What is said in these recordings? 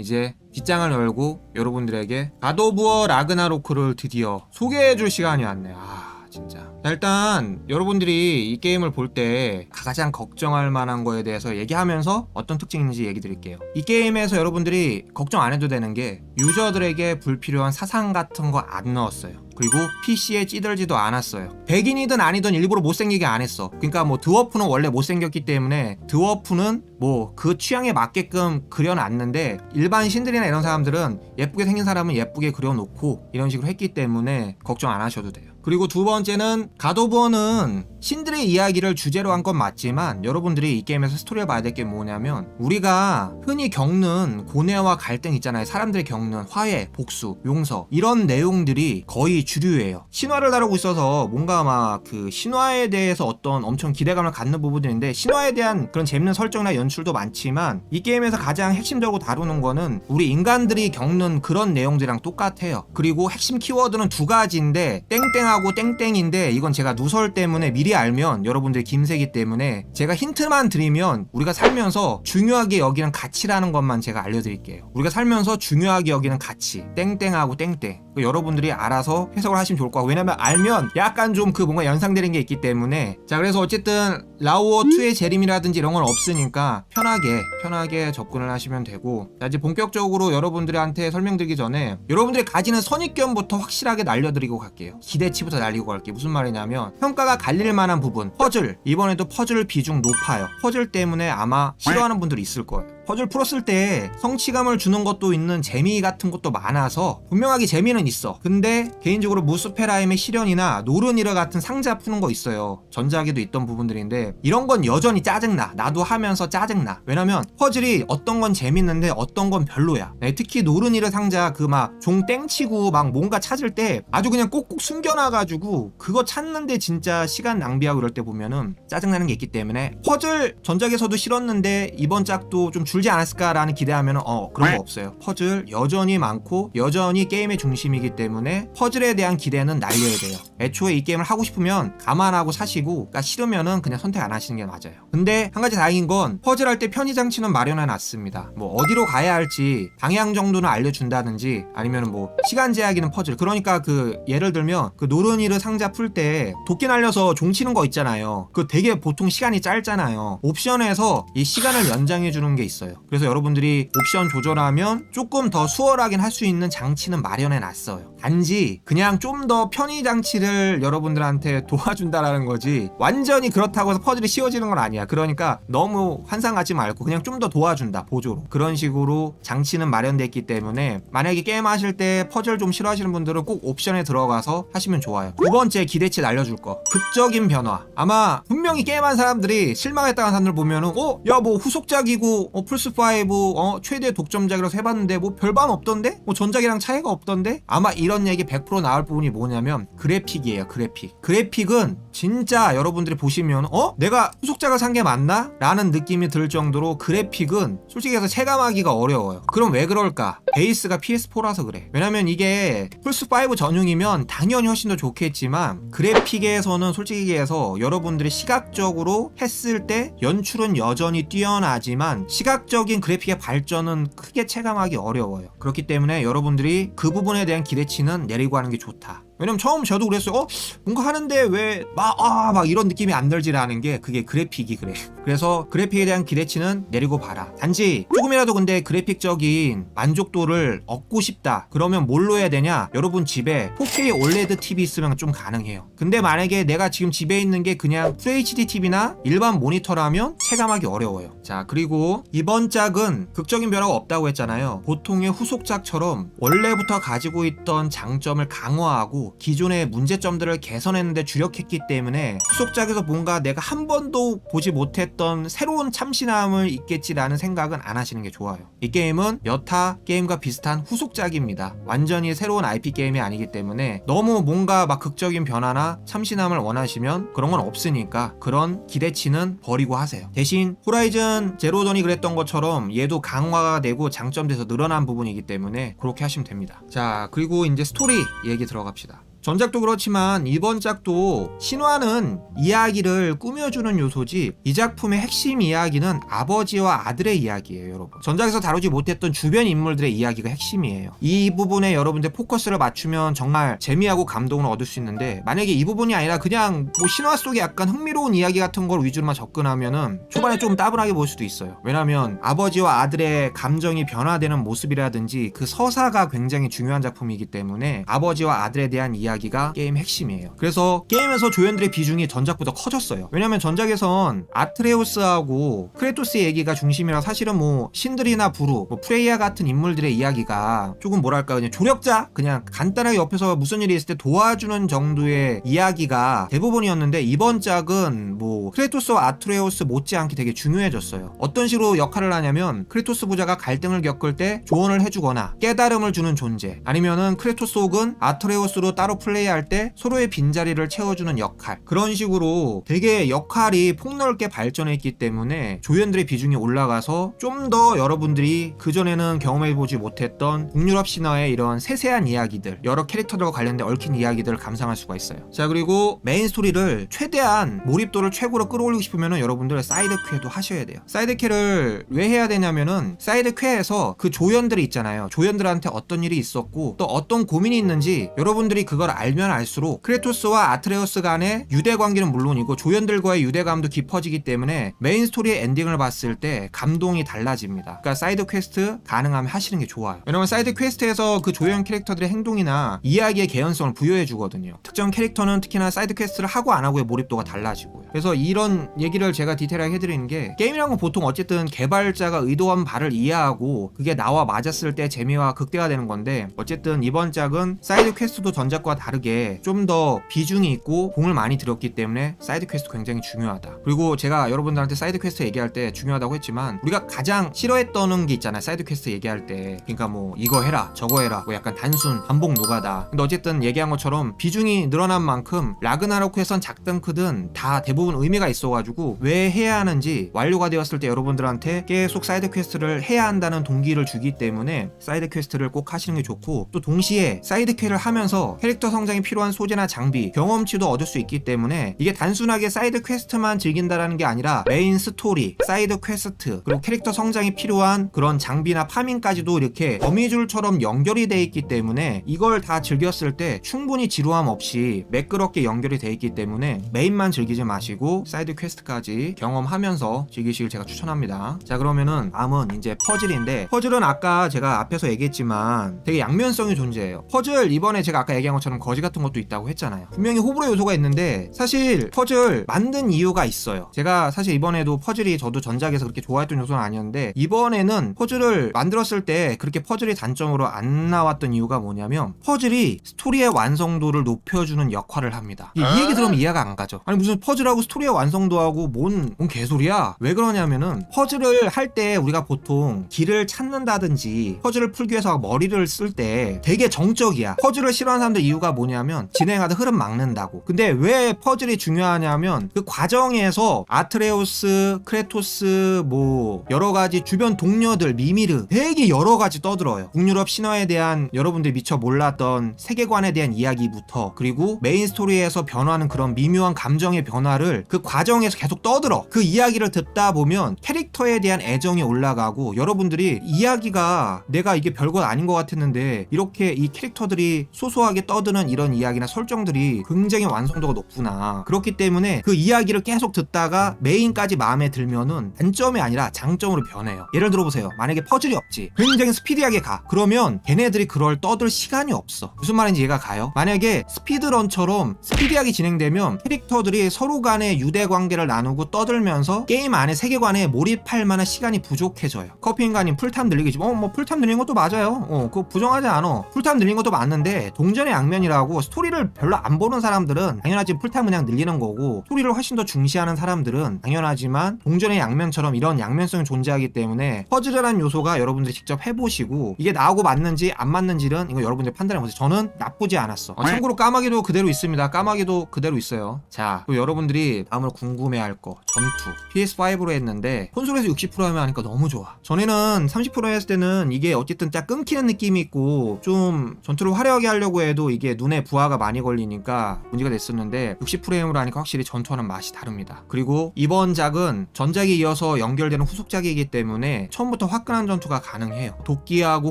이제 빗장을 열고 여러분들에게 가도부어 라그나로크를 드디어 소개해줄 시간이 왔네. 아 진짜. 자, 일단 여러분들이 이 게임을 볼 때 가장 걱정할 만한 거에 대해서 얘기하면서 어떤 특징이 있는지 얘기 드릴게요. 이 게임에서 여러분들이 걱정 안 해도 되는 게 유저들에게 불필요한 사상 같은 거 안 넣었어요. 그리고 PC에 찌들지도 않았어요. 백인이든 아니든 일부러 못생기게 안 했어. 그러니까 뭐 드워프는 원래 못생겼기 때문에 드워프는 뭐 그 취향에 맞게끔 그려놨는데 일반 신들이나 이런 사람들은 예쁘게 생긴 사람은 예쁘게 그려놓고 이런 식으로 했기 때문에 걱정 안 하셔도 돼요. 그리고 두 번째는 가도버는 신들의 이야기를 주제로 한 건 맞지만 여러분들이 이 게임에서 스토리를 봐야 될 게 뭐냐면 우리가 흔히 겪는 고뇌와 갈등 있잖아요. 사람들이 겪는 화해, 복수, 용서 이런 내용들이 거의 주류예요. 신화를 다루고 있어서 뭔가 막 그 신화에 대해서 어떤 엄청 기대감을 갖는 부분들인데 신화에 대한 그런 재밌는 설정이나 연출도 많지만 이 게임에서 가장 핵심적으로 다루는 거는 우리 인간들이 겪는 그런 내용들이랑 똑같아요. 그리고 핵심 키워드는 두 가지인데 땡땡하고 땡땡인데 이건 제가 누설 때문에 미리 알면 여러분들이 김새기 때문에 제가 힌트만 드리면 우리가 살면서 중요하게 여기는 가치라는 것만 제가 알려드릴게요. 우리가 살면서 중요하게 여기는 가치 땡땡하고 땡땡 그 여러분들이 알아서 해석을 하시면 좋을 것 같고 왜냐면 알면 약간 좀 그 뭔가 연상되는 게 있기 때문에. 자 그래서 어쨌든 라오어 2의 재림이라든지 이런 건 없으니까 편하게 편하게 접근을 하시면 되고. 자 이제 본격적으로 여러분들한테 설명드리기 전에 여러분들이 가지는 선입견부터 확실하게 날려드리고 갈게요. 기대치부터 날리고 갈게요. 무슨 말이냐면 평가가 갈릴 만한 부분 퍼즐. 이번에도 퍼즐 비중 높아요. 퍼즐 때문에 아마 싫어하는 분들이 있을 거예요 퍼즐 풀었을 때 성취감을 주는 것도 있는 재미 같은 것도 많아서 분명하게 재미는 있어. 근데 개인적으로 무스페라임의 시련이나 노르니르 같은 상자 푸는 거 있어요. 전작에도 있던 부분들인데 이런 건 여전히 짜증나. 나도 하면서 짜증나. 왜냐면 퍼즐이 어떤 건 재밌는데 어떤 건 별로야. 네, 특히 노르니르 상자 그 막 종 땡치고 막 뭔가 찾을 때 아주 그냥 꼭꼭 숨겨놔가지고 그거 찾는데 진짜 시간 낭비하고 이럴 때 보면은 짜증나는 게 있기 때문에 퍼즐 전작에서도 싫었는데 이번 짝도 좀 줄지 않았을까라는 기대하면 어 그런 거 없어요. 퍼즐 여전히 많고 여전히 게임의 중심이기 때문에 퍼즐에 대한 기대는 날려야 돼요. 애초에 이 게임을 하고 싶으면 감안하고 사시고 그러니까 싫으면은 그냥 선택 안 하시는 게 맞아요. 근데 한 가지 다행인 건 퍼즐 할 때 편의 장치는 마련해 놨습니다. 뭐 어디로 가야 할지 방향 정도는 알려준다든지 아니면 뭐 시간 제약이는 퍼즐. 그러니까 그 예를 들면 그 노르니르 상자 풀 때 도끼 날려서 종 치는 거 있잖아요. 그 되게 보통 시간이 짧잖아요. 옵션에서 이 시간을 연장해 주는 게 있어요. 그래서 여러분들이 옵션 조절하면 조금 더 수월하긴 할 수 있는 장치는 마련해 놨어요. 단지 그냥 좀 더 편의 장치를 여러분들한테 도와준다라는 거지 완전히 그렇다고 해서 퍼즐이 쉬워지는 건 아니야. 그러니까 너무 환상 갖지 말고 그냥 좀 더 도와준다 보조로 그런 식으로 장치는 마련됐기 때문에 만약에 게임 하실 때 퍼즐 좀 싫어하시는 분들은 꼭 옵션에 들어가서 하시면 좋아요. 두 번째 기대치 날려줄 거 극적인 변화 아마 분명히 게임한 사람들이 실망했다는 사람들 보면은 어? 야 뭐 후속작이고 어 플스5 어 최대 독점작이라서 해봤는데 뭐 별반 없던데? 뭐 전작이랑 차이가 없던데? 아마 이런 얘기 100% 나올 부분이 뭐냐면 그래픽이에요 그래픽 그래픽은 진짜 여러분들이 보시면 어? 내가 후속작을 산 게 맞나? 라는 느낌이 들 정도로 그래픽은 솔직히 해서 체감하기가 어려워요 그럼 왜 그럴까? 베이스가 PS4라서 그래. 왜냐면 이게 플스5 전용이면 당연히 훨씬 더 좋겠지만 그래픽에서는 솔직히 얘기해서 여러분들이 시각적으로 했을 때 연출은 여전히 뛰어나지만 시각적인 그래픽의 발전은 크게 체감하기 어려워요. 그렇기 때문에 여러분들이 그 부분에 대한 기대치는 내리고 하는 게 좋다 왜냐면 처음 저도 그랬어요. 어? 뭔가 하는데 왜 막 아 막 이런 느낌이 안 들지라는 게 그게 그래픽이 그래. 그래서 그래픽에 대한 기대치는 내리고 봐라. 단지 조금이라도 근데 그래픽적인 만족도를 얻고 싶다. 그러면 뭘로 해야 되냐? 여러분 집에 4K OLED TV 있으면 좀 가능해요. 근데 만약에 내가 지금 집에 있는 게 그냥 FHD TV나 일반 모니터라면 체감하기 어려워요. 자, 그리고 이번 짝은 극적인 변화가 없다고 했잖아요. 보통의 후속작처럼 원래부터 가지고 있던 장점을 강화하고 기존의 문제점들을 개선했는데 주력했기 때문에 후속작에서 뭔가 내가 한 번도 보지 못했던 새로운 참신함을 있겠지라는 생각은 안 하시는 게 좋아요. 이 게임은 여타 게임과 비슷한 후속작입니다. 완전히 새로운 IP 게임이 아니기 때문에 너무 뭔가 막 극적인 변화나 참신함을 원하시면 그런 건 없으니까 그런 기대치는 버리고 하세요. 대신 호라이즌 제로던이 그랬던 것처럼 얘도 강화가 되고 장점돼서 늘어난 부분이기 때문에 그렇게 하시면 됩니다. 자, 그리고 이제 스토리 얘기 들어갑시다. 전작도 그렇지만 이번 작도 신화는 이야기를 꾸며주는 요소지 이 작품의 핵심 이야기는 아버지와 아들의 이야기예요 여러분. 전작에서 다루지 못했던 주변 인물들의 이야기가 핵심이에요. 이 부분에 여러분들 포커스를 맞추면 정말 재미하고 감동을 얻을 수 있는데 만약에 이 부분이 아니라 그냥 뭐 신화 속에 약간 흥미로운 이야기 같은 걸 위주로만 접근하면은 초반에 좀 따분하게 볼 수도 있어요. 왜냐면 아버지와 아들의 감정이 변화되는 모습이라든지 그 서사가 굉장히 중요한 작품이기 때문에 아버지와 아들에 대한 이야기 가 게임 핵심이에요. 그래서 게임에서 조연들의 비중이 전작보다 커졌어요. 왜냐면 전작에선 아트레우스하고 크레토스 얘기가 중심이라 사실은 뭐 신들이나 부루 뭐 프레이야 같은 인물들의 이야기가 조금 뭐랄까 그냥 조력자? 그냥 간단하게 옆에서 무슨 일이 있을 때 도와주는 정도의 이야기가 대부분이었는데 이번 작은 뭐 크레토스와 아트레우스 못지않게 되게 중요해졌어요. 어떤 식으로 역할을 하냐면 크레토스 부자가 갈등을 겪을 때 조언을 해주거나 깨달음을 주는 존재 아니면은 크레토스 혹은 아트레우스로 따로 플레이할 때 서로의 빈자리를 채워주는 역할. 그런 식으로 되게 역할이 폭넓게 발전했기 때문에 조연들의 비중이 올라가서 좀 더 여러분들이 그전에는 경험해보지 못했던 북유럽 신화의 이런 세세한 이야기들 여러 캐릭터들과 관련된 얽힌 이야기들을 감상할 수가 있어요. 자 그리고 메인 스토리를 최대한 몰입도를 최고로 끌어올리고 싶으면 여러분들 사이드 퀘도 하셔야 돼요. 사이드 퀘를 왜 해야 되냐면은 사이드 퀘에서 그 조연들이 있잖아요. 조연들한테 어떤 일이 있었고 또 어떤 고민이 있는지 여러분들이 그걸 알면 알수록 크레토스와 아트레우스 간의 유대 관계는 물론이고 조연들과의 유대감도 깊어지기 때문에 메인 스토리의 엔딩을 봤을 때 감동이 달라집니다. 그러니까 사이드 퀘스트 가능하면 하시는 게 좋아요. 왜냐면 사이드 퀘스트에서 그 조연 캐릭터들의 행동이나 이야기의 개연성을 부여해 주거든요. 특정 캐릭터는 특히나 사이드 퀘스트를 하고 안 하고의 몰입도가 달라지고요. 그래서 이런 얘기를 제가 디테일하게 해드리는 게 게임이란 건 보통 어쨌든 개발자가 의도한 바를 이해하고 그게 나와 맞았을 때 재미와 극대화되는 건데 어쨌든 이번 작은 사이드 퀘스트도 전작과 다르게 좀 더 비중이 있고 공을 많이 들였기 때문에 사이드 퀘스트 굉장히 중요하다. 그리고 제가 여러분들한테 사이드 퀘스트 얘기할 때 중요하다고 했지만 우리가 가장 싫어했던 게 있잖아요. 사이드 퀘스트 얘기할 때. 그러니까 뭐 이거 해라 저거 해라 뭐 약간 단순 반복 노가다. 근데 어쨌든 얘기한 것처럼 비중이 늘어난 만큼 라그나로크에선 작든 크든 다 대부분 의미가 있어가지고 왜 해야 하는지 완료가 되었을 때 여러분들한테 계속 사이드 퀘스트를 해야 한다는 동기를 주기 때문에 사이드 퀘스트를 꼭 하시는 게 좋고 또 동시에 사이드 퀘를 하면서 캐릭터 성장이 필요한 소재나 장비 경험치도 얻을 수 있기 때문에 이게 단순하게 사이드 퀘스트만 즐긴다라는 게 아니라 메인 스토리 사이드 퀘스트 그리고 캐릭터 성장이 필요한 그런 장비나 파밍까지도 이렇게 거미줄처럼 연결이 돼 있기 때문에 이걸 다 즐겼을 때 충분히 지루함 없이 매끄럽게 연결이 돼 있기 때문에 메인만 즐기지 마시고 사이드 퀘스트까지 경험하면서 즐기시길 제가 추천합니다. 자 그러면은 다음은 이제 퍼즐인데 퍼즐은 아까 제가 앞에서 얘기했지만 되게 양면성이 존재해요. 퍼즐 이번에 제가 아까 얘기한 것처럼 거지 같은 것도 있다고 했잖아요. 분명히 호불호 요소가 있는데 사실 퍼즐 만든 이유가 있어요. 제가 사실 이번에도 퍼즐이 저도 전작에서 그렇게 좋아했던 요소는 아니었는데 이번에는 퍼즐을 만들었을 때 그렇게 퍼즐이 단점으로 안 나왔던 이유가 뭐냐면 퍼즐이 스토리의 완성도를 높여주는 역할을 합니다. 이, 이 얘기 들으면 이해가 안 가죠. 아니 무슨 퍼즐하고 스토리의 완성도하고 뭔, 뭔 개소리야? 왜 그러냐면은 퍼즐을 할 때 우리가 보통 길을 찾는다든지 퍼즐을 풀기 위해서 머리를 쓸 때 되게 정적이야. 퍼즐을 싫어하는 사람들 이유가 뭐냐면 진행하다 흐름 막는다고. 근데 왜 퍼즐이 중요하냐면 그 과정에서 아트레우스, 크레토스 뭐 여러 가지 주변 동료들 미미르 되게 여러 가지 떠들어요. 북유럽 신화에 대한 여러분들 미처 몰랐던 세계관에 대한 이야기부터 그리고 메인 스토리에서 변화하는 그런 미묘한 감정의 변화를 그 과정에서 계속 떠들어. 그 이야기를 듣다 보면 캐릭터에 대한 애정이 올라가고 여러분들이 이야기가 내가 이게 별것 아닌 것 같았는데 이렇게 이 캐릭터들이 소소하게 떠드는 이런 이야기나 설정들이 굉장히 완성도가 높구나. 그렇기 때문에 그 이야기를 계속 듣다가 메인까지 마음에 들면은 단점이 아니라 장점으로 변해요. 예를 들어 보세요. 만약에 퍼즐이 없지. 굉장히 스피디하게 가. 그러면 걔네들이 그걸 떠들 시간이 없어. 무슨 말인지 이해가 가요? 만약에 스피드런처럼 스피디하게 진행되면 캐릭터들이 서로 간의 유대 관계를 나누고 떠들면서 게임 안에 세계관에 몰입할 만한 시간이 부족해져요. 커피인가님 풀탐 늘리기 좀, 어, 뭐 풀탐 늘리는 것도 맞아요. 어, 그거 부정하지 않아. 풀탐 늘리는 것도 맞는데 동전의 양면 이라고 스토리를 별로 안 보는 사람들은 당연하지 풀탐 그냥 늘리는 거고 스토리를 훨씬 더 중시하는 사람들은 당연하지만 동전의 양면처럼 이런 양면성이 존재하기 때문에 퍼즐이라는 요소가 여러분들이 직접 해보시고 이게 나하고 맞는지 안 맞는지는 이거 여러분들이 판단해 보세요. 저는 나쁘지 않았어. 어, 참고로 까마귀도 그대로 있습니다. 까마귀도 그대로 있어요. 자, 그리고 여러분들이 다음으로 궁금해할 거 전투 PS5로 했는데 콘솔에서 60% 하면 하니까 너무 좋아. 전에는 30% 했을 때는 이게 어쨌든 딱 끊기는 느낌이 있고 좀 전투를 화려하게 하려고 해도 이게 이게 눈에 부하가 많이 걸리니까 문제가 됐었는데 60프레임으로 하니까 확실히 전투하는 맛이 다릅니다. 그리고 이번 작은 전작에 이어서 연결되는 후속작이기 때문에 처음부터 화끈한 전투가 가능해요. 도끼하고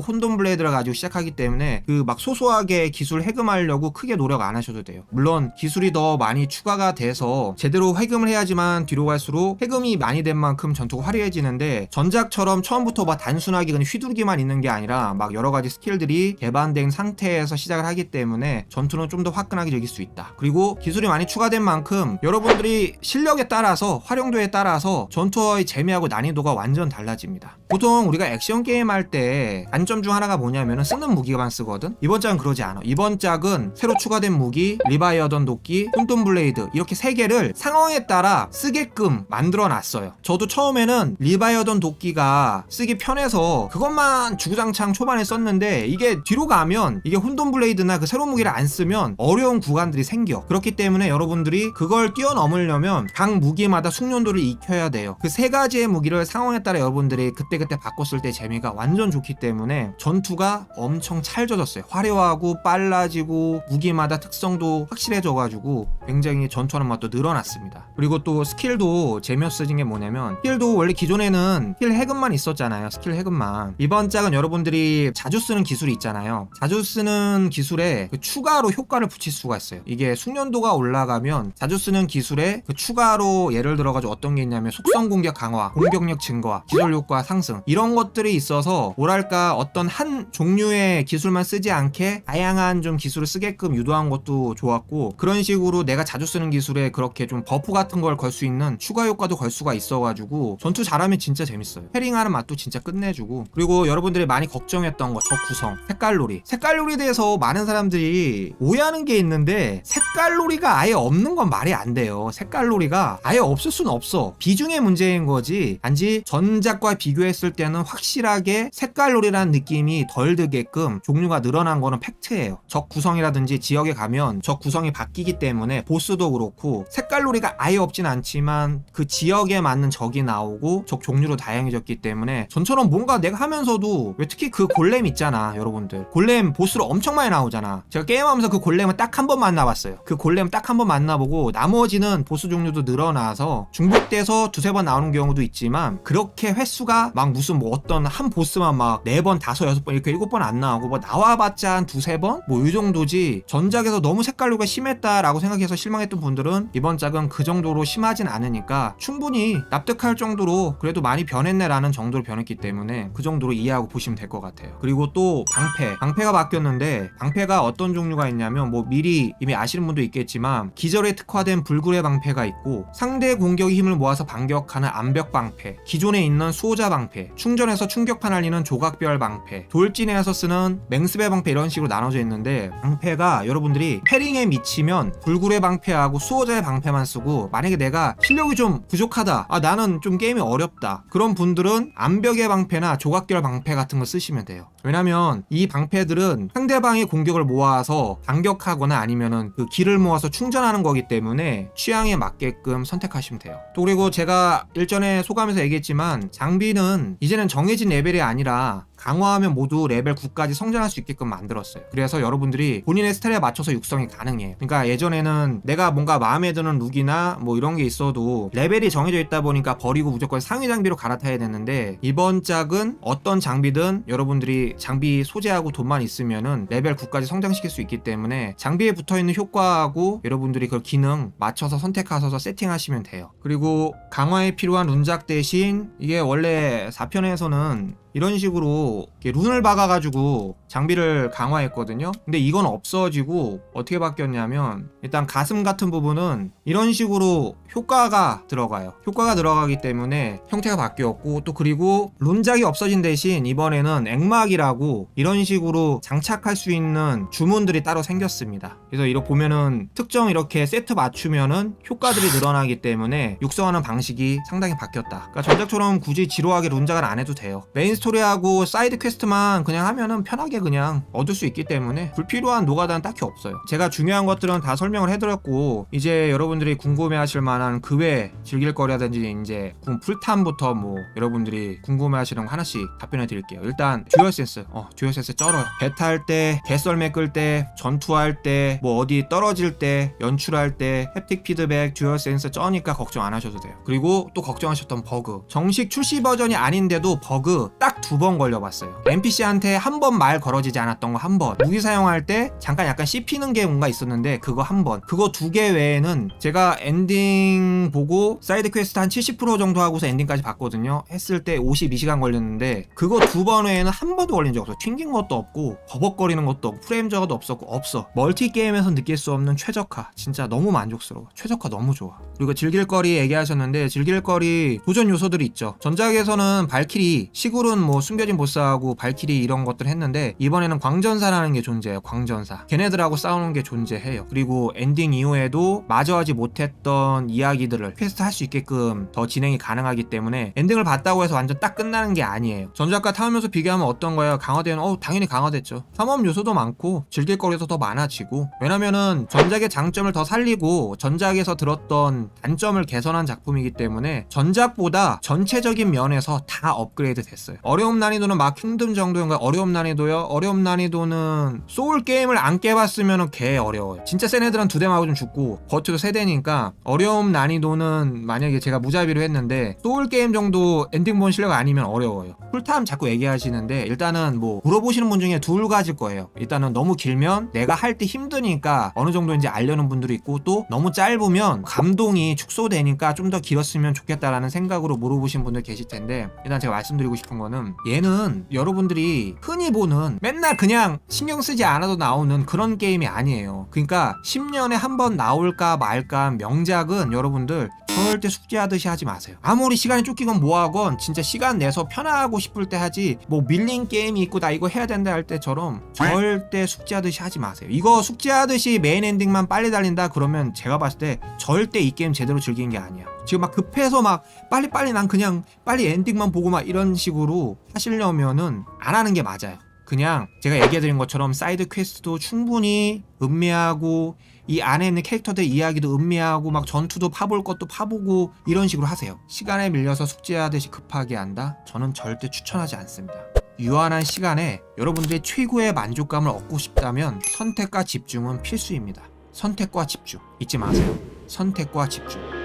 혼돈 블레이드를 가지고 시작하기 때문에 그 막 소소하게 기술 해금하려고 크게 노력 안 하셔도 돼요. 물론 기술이 더 많이 추가가 돼서 제대로 해금을 해야지만 뒤로 갈수록 해금이 많이 된 만큼 전투가 화려해지는데 전작처럼 처음부터 막 단순하게 그냥 휘두르기만 있는 게 아니라 막 여러 가지 스킬들이 개반된 상태에서 시작을 하기 때문에 전투는 좀 더 화끈하게 즐길 수 있다. 그리고 기술이 많이 추가된 만큼 여러분들이 실력에 따라서 활용도에 따라서 전투의 재미하고 난이도가 완전 달라집니다. 보통 우리가 액션 게임 할때 단점 중 하나가 뭐냐면은 쓰는 무기만 쓰거든. 이번 짝은 그러지 않아. 이번 짝은 새로 추가된 무기, 리바이어던 도끼, 혼돈 블레이드 이렇게 세 개를 상황에 따라 쓰게끔 만들어 놨어요. 저도 처음에는 리바이어던 도끼가 쓰기 편해서 그것만 주구장창 초반에 썼는데 이게 뒤로 가면 이게 혼돈 블레이드나 그 새로운 무기 를 안 쓰면 어려운 구간들이 생겨. 그렇기 때문에 여러분들이 그걸 뛰어넘으려면 각 무기마다 숙련도를 익혀야 돼요. 그 세 가지의 무기를 상황에 따라 여러분들이 그때그때 바꿨을 때 재미가 완전 좋기 때문에 전투가 엄청 찰져졌어요. 화려하고 빨라지고 무기마다 특성도 확실해져가지고 굉장히 전투하는 맛도 늘어났습니다. 그리고 또 스킬도 재미없어진 게 뭐냐면 스킬도 원래 기존에는 스킬 해금만 있었잖아요. 스킬 해금만. 이번 짝은 여러분들이 자주 쓰는 기술이 있잖아요. 자주 쓰는 기술에 그 추가로 효과를 붙일 수가 있어요. 이게 숙련도가 올라가면 자주 쓰는 기술에 그 추가로 예를 들어가지고 어떤 게 있냐면 속성 공격 강화, 공격력 증가, 기술 효과 상승 이런 것들이 있어서 뭐랄까 어떤 한 종류의 기술만 쓰지 않게 다양한 좀 기술을 쓰게끔 유도한 것도 좋았고 그런 식으로 내가 자주 쓰는 기술에 그렇게 좀 버프 같은 걸 걸 수 있는 추가 효과도 걸 수가 있어가지고 전투 잘하면 진짜 재밌어요. 패링하는 맛도 진짜 끝내주고 그리고 여러분들이 많이 걱정했던 거적 구성, 색깔놀이. 색깔놀이에 대해서 많은 사람들이 오해하는 게 있는데 색깔놀이가 아예 없는 건 말이 안 돼요. 색깔놀이가 아예 없을 수는 없어. 비중의 문제인 거지. 단지 전작과 비교했을 때는 확실하게 색깔놀이라는 느낌이 덜 들게끔 종류가 늘어난 거는 팩트예요. 적 구성이라든지 지역에 가면 적 구성이 바뀌기 때문에 보스도 그렇고 색깔놀이가 아예 없진 않지만 그 지역에 맞는 적이 나오고 적 종류로 다양해졌기 때문에 전처럼 뭔가 내가 하면서도 왜 특히 그 골렘 있잖아 여러분들 골렘 보스로 엄청 많이 나오잖아 제가 게임하면서 그 골렘은 딱 한 번 만나봤어요. 그 골렘 딱 한 번 만나보고 나머지는 보스 종류도 늘어나서 중복돼서 두세 번 나오는 경우도 있지만 그렇게 횟수가 막 무슨 뭐 어떤 한 보스만 막 네 번 다섯 여섯 번 이렇게 일곱 번 안 나오고 뭐 나와봤자 한 두세 번? 뭐 이 정도지. 전작에서 너무 색깔류가 심했다라고 생각해서 실망했던 분들은 이번 작은 그 정도로 심하진 않으니까 충분히 납득할 정도로 그래도 많이 변했네라는 정도로 변했기 때문에 그 정도로 이해하고 보시면 될 것 같아요. 그리고 또 방패. 방패가 바뀌었는데 방패가 어떤 종 류가 있냐면 뭐 미리 이미 아시는 분도 있겠지만 기절에 특화된 불굴의 방패가 있고 상대 공격의 힘을 모아서 반격하는 암벽 방패 기존에 있는 수호자 방패 충전해서 충격판 알리는 조각별 방패 돌진해서 쓰는 맹스배 방패 이런 식으로 나눠져 있는데 방패가 여러분들이 패링에 미치면 불굴의 방패하고 수호자의 방패만 쓰고 만약에 내가 실력이 좀 부족하다 아 나는 좀 게임이 어렵다 그런 분들은 암벽의 방패나 조각별 방패 같은 거 쓰시면 돼요 왜냐면 이 방패들은 상대방의 공격을 모아서 반격하거나 아니면은 그 기를 모아서 충전하는 거기 때문에 취향에 맞게끔 선택하시면 돼요. 또 그리고 제가 일전에 소감에서 얘기했지만 장비는 이제는 정해진 레벨이 아니라 강화하면 모두 레벨 9까지 성장할 수 있게끔 만들었어요. 그래서 여러분들이 본인의 스타일에 맞춰서 육성이 가능해요. 그러니까 예전에는 내가 뭔가 마음에 드는 룩이나 뭐 이런 게 있어도 레벨이 정해져 있다 보니까 버리고 무조건 상위 장비로 갈아타야 되는데 이번 짝은 어떤 장비든 여러분들이 장비 소재하고 돈만 있으면은 레벨 9까지 성장시킬 수 있기 때문에 장비에 붙어 있는 효과하고 여러분들이 그 기능 맞춰서 선택하셔서 세팅하시면 돼요. 그리고 강화에 필요한 룬작 대신 이게 원래 4편에서는 이런 식으로 룬을 박아가지고 장비를 강화했거든요. 근데 이건 없어지고 어떻게 바뀌었냐면 일단 가슴 같은 부분은 이런 식으로 효과가 들어가요. 효과가 들어가기 때문에 형태가 바뀌었고 또 그리고 룬작이 없어진 대신 이번에는 액막이라고 이런 식으로 장착할 수 있는 주문들이 따로 생겼습니다. 그래서 이렇게 보면은 특정 이렇게 세트 맞추면은 효과들이 늘어나기 때문에 육성하는 방식이 상당히 바뀌었다. 그러니까 전작처럼 굳이 지루하게 룬작을 안 해도 돼요. 메인 스토리하고 사이드 퀘스트만 그냥 하면은 편하게 그냥 얻을 수 있기 때문에 불필요한 노가다는 딱히 없어요. 제가 중요한 것들은 다 설명을 해드렸고 이제 여러분들이 궁금해하실 만한 그 외 즐길 거라든지 이제 궁 풀탐부터 뭐 여러분들이 궁금해하시는 거 하나씩 답변해 드릴게요. 일단 듀얼센스, 어 듀얼센스 쩔어요. 배탈 때, 개썰매 끌 때, 전투할 때, 뭐 어디 떨어질 때, 연출할 때, 햅틱 피드백, 듀얼센스 쩌니까 걱정 안 하셔도 돼요. 그리고 또 걱정하셨던 버그. 정식 출시 버전이 아닌데도 버그 딱두 번 걸려봤어요. NPC한테 한 번 말 걸어지지 않았던 거 한 번. 무기 사용할 때 잠깐 약간 씹히는 게 뭔가 있었는데 그거 한 번. 그거 두 개 외에는 제가 엔딩 보고 사이드 퀘스트 한 70% 정도 하고서 엔딩까지 봤거든요. 했을 때 52시간 걸렸는데 그거 두 번 외에는 한 번도 걸린 적 없어. 튕긴 것도 없고 버벅거리는 것도 없고 프레임 저하도 없었고 없어. 멀티 게임에서 느낄 수 없는 최적화. 진짜 너무 만족스러워. 최적화 너무 좋아. 그리고 즐길 거리 얘기하셨는데 즐길 거리 도전 요소들이 있죠. 전작에서는 발키리, 시굴은 뭐 숨겨진 보스하고 발키리 이런 것들 했는데 이번에는 광전사라는 게 존재해요. 광전사. 걔네들하고 싸우는 게 존재해요. 그리고 엔딩 이후에도 마저하지 못했던 이야기들을 퀘스트 할 수 있게끔 더 진행이 가능하기 때문에 엔딩을 봤다고 해서 완전 딱 끝나는 게 아니에요. 전작과 타면서 비교하면 어떤 거예요? 강화되는 어 당연히 강화됐죠. 탐험 요소도 많고 즐길 거리도 더 많아지고 왜냐면은 전작의 장점을 더 살리고 전작에서 들었던 단점을 개선한 작품이기 때문에 전작보다 전체적인 면에서 다 업그레이드 됐어요. 어려움 난이도는 막 킹덤 정도인가 어려움 난이도요? 어려움 난이도는 소울 게임을 안 깨봤으면 개 어려워요. 진짜 센 애들은 두대 맞고 좀 죽고 버트도 세 대니까 어려움 난이도는 만약에 제가 무자비로 했는데 소울 게임 정도 엔딩 본 실력 아니면 어려워요. 풀타임 자꾸 얘기하시는데 일단은 뭐 물어보시는 분 중에 둘 가질 거예요. 일단은 너무 길면 내가 할 때 힘드니까 어느 정도인지 알려는 분들이 있고 또 너무 짧으면 감동이 축소되니까 좀 더 길었으면 좋겠다라는 생각으로 물어보신 분들 계실 텐데 일단 제가 말씀드리고 싶은 거는 얘는 여러분들이 흔히 보는 맨날 그냥 신경 쓰지 않아도 나오는 그런 게임이 아니에요. 그러니까 10년에 한 번 나올까 말까 명작은 여러분들 절대 숙제하듯이 하지 마세요. 아무리 시간이 쫓기건 뭐하건 진짜 시간 내서 편하고 싶을 때 하지 뭐 밀린 게임이 있고 나 이거 해야 된다 할 때처럼 절대 숙제하듯이 하지 마세요. 이거 숙제하듯이 메인 엔딩만 빨리 달린다 그러면 제가 봤을 때 절대 이 게임 제대로 즐기는 게 아니야. 지금 막 급해서 막 빨리빨리 난 그냥 빨리 엔딩만 보고 막 이런 식으로 하시려면은 안 하는 게 맞아요. 그냥 제가 얘기해드린 것처럼 사이드 퀘스트도 충분히 음미하고 이 안에 있는 캐릭터들 이야기도 음미하고 막 전투도 파볼 것도 파보고 이런 식으로 하세요. 시간에 밀려서 숙제하듯이 급하게 한다? 저는 절대 추천하지 않습니다. 유한한 시간에 여러분들이 최고의 만족감을 얻고 싶다면 선택과 집중은 필수입니다. 선택과 집중 잊지 마세요. 선택과 집중.